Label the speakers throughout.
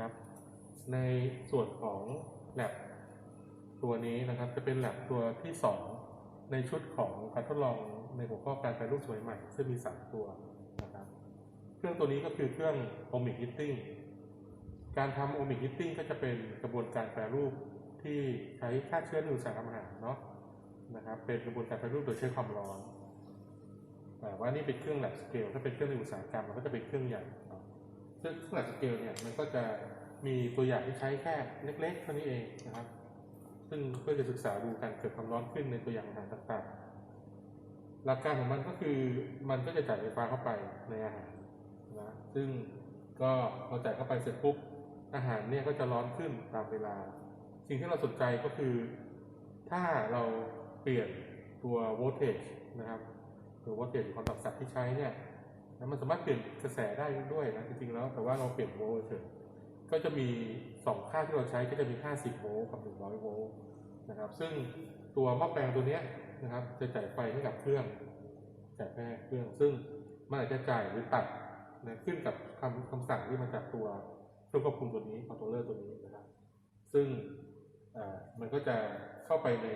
Speaker 1: นะครับ ในส่วนของแลบตัวนี้นะครับจะเป็นแลบตัวที่สองในชุดของการทดลองในหัวข้อการแปรรูปสวยใหม่ ซึ่งมีสามตัวนะครับ เครื่องตัวนี้ก็คือเครื่อง Omic Heating การทำ Omic Heating ก็จะเป็นกระบวนการแปรรูปที่ใช้ฆ่าเชื้อในอุตสาหกรรมอาหารเนาะนะครับเป็นกระบวนการแปรรูปโดยใช้ความร้อนแต่ว่านี่เป็นเครื่อง lab scale ถ้าเป็นเครื่องในอุตสาหกรรมมันก็จะเป็นเครื่องใหญ่ ซึ่งเครื่อง lab scale เนี่ยมันก็จะมีตัวอย่างที่ใช้แค่เล็ก ๆ เท่านี้เองนะครับ ซึ่งเพื่อจะศึกษาดูการเกิดความร้อนขึ้นในตัวอย่างอาหารต่างๆ หลักการของมันก็คือมันก็จะจ่ายไฟฟ้าเข้าไปในอาหารนะ ซึ่งก็พอจ่ายเข้าไปเสร็จปุ๊บอาหารเนี่ยก็จะร้อนขึ้นตามเวลา สิ่งที่เราสนใจก็คือ ถ้าเราเปลี่ยนตัว voltage นะครับหรือว่าเปลี่ยนความต่ำสัตว์ที่ใช้เนี่ย นะมันสามารถเปลี่ยนกระแสได้ด้วยนะจริงๆแล้ว แต่ว่าเราเปลี่ยนโวลต์เฉยก็จะมีสองค่าที่เราใช้ก็จะมี50โวลต์กับ 100 โวลต์นะครับ ซึ่งตัวหม้อแปลงตัวเนี้ยนะครับ จะจ่ายไฟให้กับเครื่องจ่ายไฟให้เครื่อง ซึ่งมันอาจจะจ่ายหรือตัดนะขึ้นกับคำคำสั่งที่มาจากตัวเครื่องควบคุมตัวนี้คอนโทรลเลอร์ตัวนี้นะครับ ซึ่งมันก็จะเข้าไปใน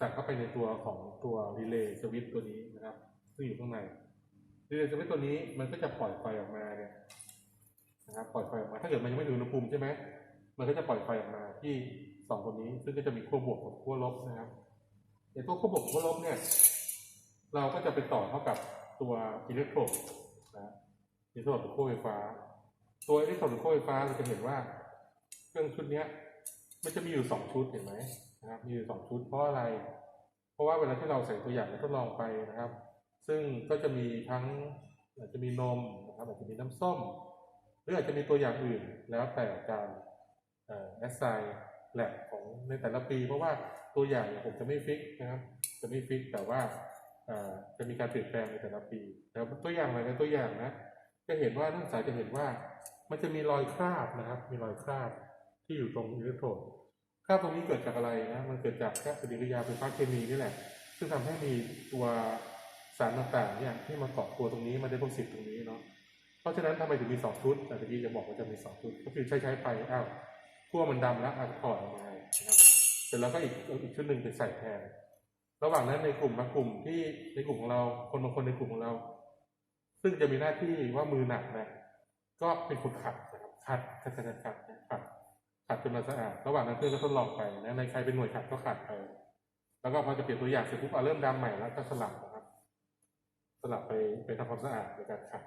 Speaker 1: สั่งเข้าไปในตัวของตัว relay switch ตัวนี้นะครับ ซึ่งอยู่ข้างใน relay switch ตัวนี้มันก็จะปล่อยไฟออกมาเนี่ยนะครับปล่อยไฟออกมา ถ้าเกิดมันยังไม่ถึงอุณหภูมิใช่ไหมมันก็จะปล่อยไฟออกมาที่สองตัวนี้ ซึ่งก็จะมีขั้วบวกกับขั้วลบนะครับไอ้ตัวขั้วบวกขั้วลบเนี่ย เราก็จะไปต่อเข้ากับตัวอิเล็กโทรดนะอิเล็กโทรดหรือขั้วไฟฟ้า ตัวอิเล็กโทรดหรือขั้วไฟฟ้าเราจะเห็นว่า เครื่องชุดเนี้ย มันจะมีอยู่สองชุดเห็นไหมนะครับ มีอยู่สองชุดเพราะอะไร เพราะว่าเวลาที่เราใส่ตัวอย่างทดลองไปนะครับ ซึ่งก็จะมีทั้งอาจจะมีนมนะครับอาจจะมีน้ำส้ม หรืออาจจะมีตัวอย่างอื่นแล้วแต่การแอสไซน์แลบของในแต่ละปี เพราะว่าตัวอย่างเนี่ยผมจะไม่ฟิกนะครับจะไม่ฟิกแต่ว่าจะมีการเปลี่ยนแปลงในแต่ละปีแล้วตัวอย่างอะไรในตัวอย่างนะจะเห็นว่านักศึกษาจะเห็นว่ามันจะมีรอยคราบนะครับ มีรอยคราบที่อยู่ตรงอิเล็กโทรดคราบตรงนี้เกิดจากอะไรนะมันเกิดจากแค่ปฏิกิริยาไฟฟ้าเคมีนี่แหละ ซึ่งทำให้มีตัว สารต่างๆเนี่ยที่มาเกาะตัวตรงนี้มาได้พบสิทธิ์ตรงนี้เนาะเพราะฉะนั้นทำไมถึงมีสองชุดแต่ตะกี้จะบอกว่าจะมีสองชุด ก็คือใช้ใช้ไปอ้าวขั้วมันดำแล้วอาจจะถอดออกมานะครับเสร็จแล้วก็อีกอีกชุดหนึ่งเป็นใส่แทนระหว่างนั้นในกลุ่มบางกลุ่มที่ในกลุ่มของเราคนบางคนในกลุ่มของเรา ซึ่งจะมีหน้าที่ว่ามือหนักนะก็เป็นคนขัดนะครับขัดขัดขัดขัดขัดขัดจนมันสะอาดระหว่างนั้นเพื่อนก็ทดลองไปนะในใครเป็นหน่วยขัดก็ขัดไปแล้วก็พอจะเปลี่ยนตัวอย่างเสร็จปุ๊บเอาเริ่มดำใหม่แล้วก็สลับ สลับไปไปทำความสะอาดในการขัด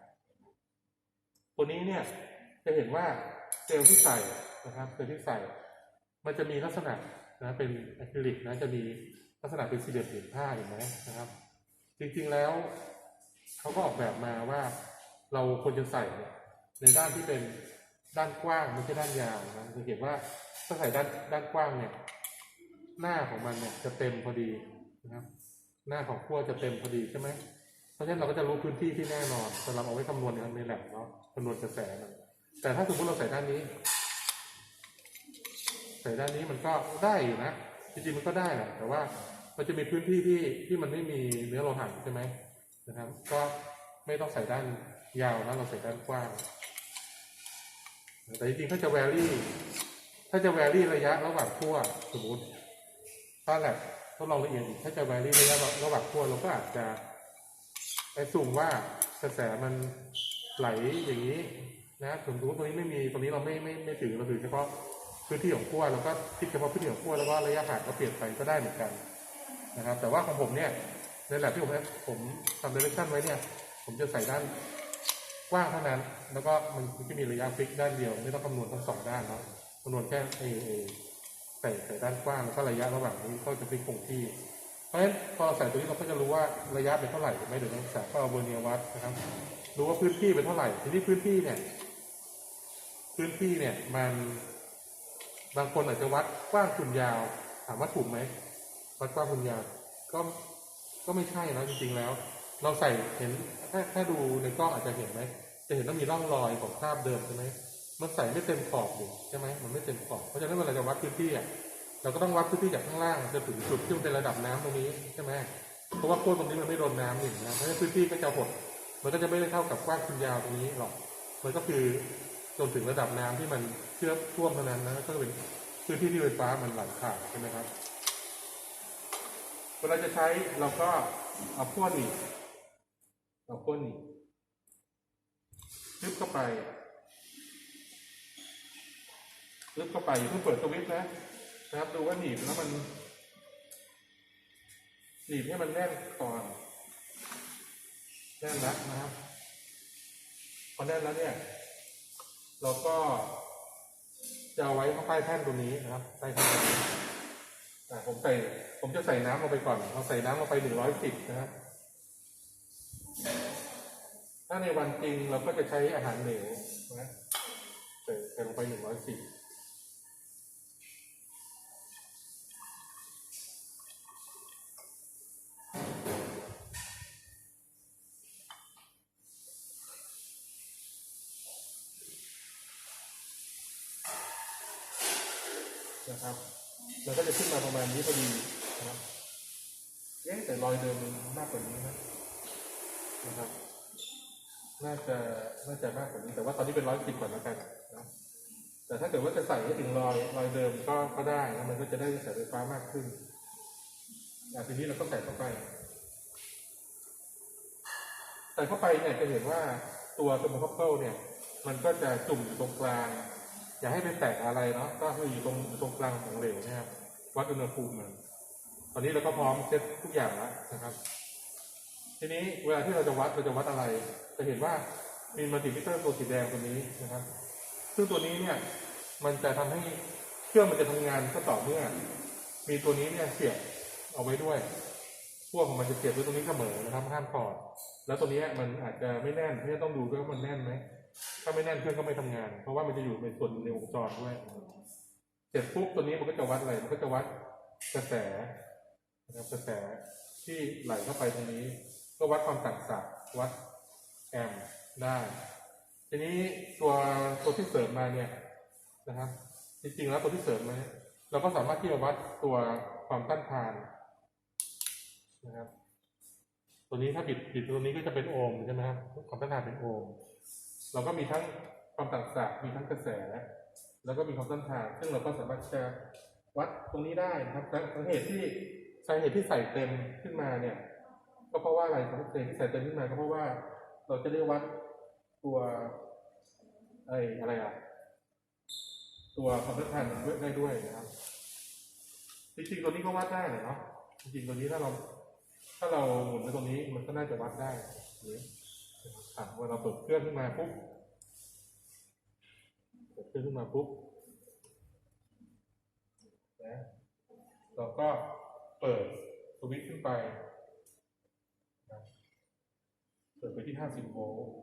Speaker 1: ตัวนี้เนี่ยจะเห็นว่าเซลล์ที่ใส่นะครับเซลล์ที่ใส่ มันจะมีลักษณะนะเป็นอะคริลิกนะจะมีลักษณะเป็นสี่เหลี่ยมผืนผ้าเห็นไหมนะครับ จริงๆแล้วเขาก็ออกแบบมาว่าเราควรจะใส่เนี่ยในด้านที่เป็นด้านกว้างไม่ใช่ด้านยาวนะจะเห็นว่าถ้าใส่ด้านด้านกว้างเนี่ย หน้าของมันเนี่ยจะเต็มพอดีนะครับ หน้าของขั้วจะเต็มพอดีใช่ไหม เพราะฉะนั้นเราก็จะรู้พื้นที่ที่แน่นอนสำหรับเอาไว้คำนวณในแลบเนาะคำนวณกระแสนแต่ถ้าสมมติเราใส่ด้านนี้ ใส่ด้านนี้มันก็ได้อยู่นะจริงๆมันก็ได้แหละแต่ว่ามันจะมีพื้นที่ที่ที่มันไม่มีเนื้อโลหะใช่ไหมนะครับ ก็ไม่ต้องใส่ด้านยาวนะเราใส่ด้านกว้าง แต่จริงๆถ้าจะแวรี่ ถ้าจะแวรี่ระยะระหว่างขั้วสมมติถ้าแหลบทดลองละเอียดอีกถ้าจะแวรี่ระยะระหว่างขั้วเราก็อาจจะ ไปสุ่มว่ากระแสมันไหลอย่างนี้นะสมมติว่าตรงนี้ไม่มีตรงนี้เราไม่ไม่ไม่ถือเราถือเฉพาะพื้นที่ของขั้วเราก็คิดเฉพาะพื้นที่ของขั้วแล้วก็ระยะห่างก็เปลี่ยนไปก็ได้เหมือนกันนะครับ แต่ว่าของผมเนี่ยในแลบที่ผมผมทำเดเรคชั่นไว้เนี่ย ผมจะใส่ด้านกว้างเท่านั้น แล้วก็มันจะมีระยะฟิกด้านเดียว ไม่ต้องคำนวณทั้งสองด้านเนาะคำนวณแค่เอเอใส่ใส่ด้านกว้างแล้วก็ระยะระหว่างนี้ก็จะฟิกคงที่ ราะฉะนั้นพอใส่ตัวนี้เราก็จะรู้ว่าระยะเป็นเท่าไหร่ไหมเดี๋ยวนักศึกษาก็เอาเบอร์เนียวัดนะครับ รู้ว่าพื้นที่เป็นเท่าไหร่ ทีนี้พื้นที่เนี่ย พื้นที่เนี่ยมันบางคนอาจจะวัดกว้างคูณยาว ถามว่าถูกไหมวัดกว้างคูณยาว ก็ก็ไม่ใช่นะจริงๆแล้ว เราใส่เห็นถ้าถ้าดูในกล้องอาจจะเห็นไหมจะเห็นว่ามีร่องรอยของคราบเดิมใช่ไหมมันใส่ไม่เต็มขอบอยู่ใช่ไหมมันไม่เต็มขอบเพราะฉะนั้นเวลาจะวัดพื้นที่อะ เราก็ต้องวัดพื้นที่จากข้างล่างจนถึงจุดที่มันเป็นระดับน้ำตรงนี้ใช่ไหมเพราะว่าขั้วตรงนี้มันไม่โดนน้ำนี่นะเพราะฉะนั้นพื้นที่ก็จะหดมันก็จะไม่ได้เท่ากับกว้างคูณยาวตรงนี้หรอก มันก็คือจนถึงระดับน้ำที่มันเชื่อมท่วมเท่านั้นนะก็เป็นพื้นที่ที่ไฟฟ้ามันหลั่งขาดใช่ไหมครับเวลาจะใช้เราก็เอาพวกหนีบเอาพวกหนีบลึบเข้าไปลึบเข้าไปอย่าเพิ่งเปิดสวิตช์นะ นะครับ ดูว่าหนีบแล้วมัน หนีบให้มันแน่นก่อน แน่นแล้วนะครับ พอแน่นแล้วเนี่ย เราก็จะเอาไว้ใต้แท่นตรงนี้นะครับใต้แท่นตรงนี้อ่ผมใส่ ผมจะใส่น้ำลงไปก่อนเราใส่น้ำลงไปหนึ่งร้อยสิบนะครับถ้าในวันจริงเราก็จะใช้อาหารเหลวนะใส่ลงไปหนึ่งร้อยสิบ นะครับมันก็จะขึ้นมาประมาณนี้พอดีนะครับเอ๊ะแต่รอยเดิมมันมากกว่านี้นะนะครับ น่าจะน่าจะมากกว่านี้ แต่ว่าตอนนี้เป็นร้อยสิบก่อนแล้วกันนะแต่ถ้าเกิดว่าจะใส่ให้ถึงรอยรอยเดิมก็ก็ได้นะมันก็จะได้ใส่ไฟฟ้ามากขึ้นอะทีนี้เราก็ใส่เข้าไปใส่เข้าไปเนี่ยจะเห็นว่าตัวสมอคเปิลเนี่ย มันก็จะจุ่มอยู่ตรงกลาง อย่าให้ไปแตกอะไรเนาะก็คืออยู่ตรงตรงกลางของเหลวนะครับวัดอุณหภูมิมันตอนนี้เราก็พร้อมเซตทุกอย่างแล้วนะครับ ทีนี้เวลาที่เราจะวัดเราจะวัดอะไร จะเห็นว่ามีมัลติมิเตอร์ตัวสีแดงตัวนี้นะครับ ซึ่งตัวนี้เนี่ยมันจะทำให้เครื่องมันจะทำงานก็ต่อเมื่อ มีตัวนี้เนี่ยเสียบเอาไว้ด้วยพวกของมันจะเสียบไว้ตรงนี้เสมอนะครับห้ามถอดแล้วตัวนี้มันอาจจะไม่แน่นที่ต้องดูด้วยว่ามันแน่นไหม ถ้าไม่แน่นเครื่องก็ไม่ทำงาน เพราะว่ามันจะอยู่ในส่วนในวงจรด้วยเสร็จปุ๊บตัวนี้มันก็จะวัดอะไร มันก็จะวัดกระแสนะครับกระแสที่ไหลเข้าไปตรงนี้ ก็วัดความต่างศักย์วัดแอมป์ได้ ทีนี้ตัวตัวที่เสริมมาเนี่ยนะครับ จริงๆแล้วตัวที่เสริมมาเราก็สามารถที่จะวัดตัวความต้านทานนะครับ ตัวนี้ถ้าบิดบิดตัวนี้ก็จะเป็นโอห์มใช่ไหมครับความต้านทานเป็นโอห์ม เราก็มีทั้งความต่างศักย์มีทั้งกระแส แล้วก็มีความต้านทานซึ่งเราก็สามารถจะวัดตรงนี้ได้นะครับสาเหตุที่สาเหตุที่ใส่เต็มขึ้นมาเนี่ย ก็เพราะว่าอะไรสาเหตุที่ใส่เต็มขึ้นมาก็เพราะว่าเราจะได้วัดตัวไอ้อะไรอะตัวความต้านทานด้วยได้ด้วยนะครับ จริงๆตัวนี้ก็วัดได้เนาะจริงๆตัวนี้ถ้าเรา ถ้าเราหมุนไปตรงนี้มันก็น่าจะวัดได้หรือ เมื่อเราเปิดเครื่องขึ้นมาปุ๊บเปิดเครื่องขึ้นมาปุ๊บนะเราก็เปิดสวิตช์ขึ้นไปนะเปิดไปที่ 50 โวลต์